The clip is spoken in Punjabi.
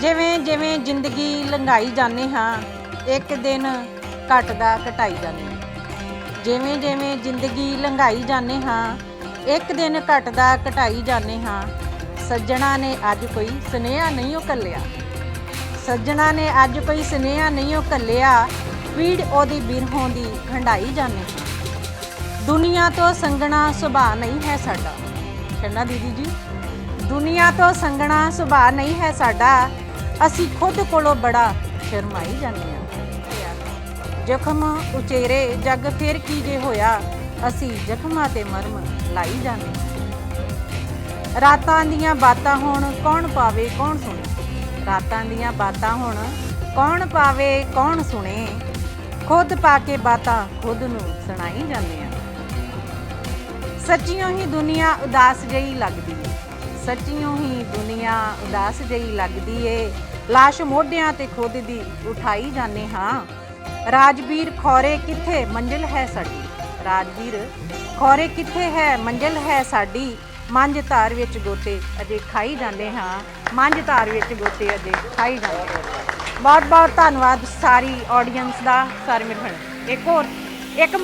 ਜਿਵੇਂ ਜਿਵੇਂ ਜ਼ਿੰਦਗੀ ਲੰਘਾਈ ਜਾਂਦੇ ਹਾਂ, ਇੱਕ ਦਿਨ ਘਟਦਾ ਘਟਾਈ ਜਾਂਦੇ ਹਾਂ। ਜਿਵੇਂ ਜਿਵੇਂ ਜ਼ਿੰਦਗੀ ਲੰਘਾਈ ਜਾਂਦੇ ਹਾਂ, ਇੱਕ ਦਿਨ ਘਟਦਾ ਘਟਾਈ ਜਾਂਦੇ ਹਾਂ। ਸੱਜਣਾ ਨੇ ਅੱਜ ਕੋਈ ਸੁਨੇਹਾ ਨਹੀਂ ਉਹ ਕੱਲਿਆ। ਸੱਜਣਾ ਨੇ ਅੱਜ ਕੋਈ ਸੁਨੇਹਾ ਨਹੀਂ ਉਹ ਕੱਲਿਆ। ਪੀੜ ਉਹਦੀ ਬਿਰਹੋਂ ਦੀ ਖੰਡਾਈ ਜਾਂਦੇ ਹਾਂ। ਦੁਨੀਆ ਤੋਂ ਸੰਗਣਾ ਸੁਭਾਅ ਨਹੀਂ ਹੈ ਸਾਡਾ। ਕਹਿੰਦਾ ਦੀਦੀ ਜੀ, ਦੁਨੀਆ ਤੋਂ ਸੰਗਣਾ ਸੁਭਾਅ ਨਹੀਂ ਹੈ ਸਾਡਾ। ਅਸੀਂ ਖੁਦ ਕੋਲੋਂ ਬੜਾ ਸ਼ਰਮਾਈ ਜਾਂਦੇ ਹਾਂ। ਜ਼ਖਮ ਉਚੇਰੇ, ਜੱਗ ਫੇਰ ਕੀ ਜੇ ਹੋਇਆ, ਅਸੀਂ ਜ਼ਖਮਾਂ ਤੇ ਮਰਮ ਲਾਈ ਜਾਂਦੇ ਹਾਂ। ਰਾਤਾਂ ਦੀਆਂ ਬਾਤਾਂ ਹੁਣ ਕੌਣ ਪਾਵੇ, ਕੌਣ ਸੁਣੇ? ਰਾਤਾਂ ਦੀਆਂ ਬਾਤਾਂ ਹੁਣ ਕੌਣ ਪਾਵੇ, ਕੌਣ ਸੁਣੇ? ਖੁਦ ਪਾ ਕੇ ਬਾਤਾਂ ਖੁਦ ਨੂੰ ਸੁਣਾਈ ਜਾਂਦੇ ਆ ਸੱਚੀਓ ਹੀ ਦੁਨੀਆ ਉਦਾਸ ਜਿਹੀ ਲੱਗਦੀ ਹੈ। ਸੱਚੀਓ ਹੀ ਦੁਨੀਆ ਉਦਾਸ ਜਿਹੀ ਲੱਗਦੀ ਏ। ਲਾਸ਼ ਮੋਢਿਆਂ ਤੇ ਖੁਦ ਉਠਾਈ ਜਾਂਦੇ ਹਾਂ। ਰਾਜਵੀਰ ਖੋਰੇ ਕਿੱਥੇ? ਮੰਜ਼ਿਲ ਹੈ ਸਾਡੀ। ਰਾਜਵੀਰ ਖੋਰੇ ਕਿੱਥੇ ਹੈ? ਮੰਜ਼ਿਲ ਹੈ ਸਾਡੀ। ਮੰਝ ਧਾਰ ਵਿੱਚ ਗੋਤੇ ਅਜੇ ਖਾਈ ਜਾਂਦੇ ਹਾਂ। ਮੰਝ ਧਾਰ ਵਿੱਚ ਗੋਤੇ ਅਜੇ ਖਾਈ ਜਾਂਦੇ ਹਾਂ। ਬਹੁਤ ਬਹੁਤ ਧੰਨਵਾਦ ਸਾਰੀ ਆਡੀਅנס ਦਾ, ਸਰ ਮੇਰੇ ਇੱਕ ਹੋਰ, ਇੱਕ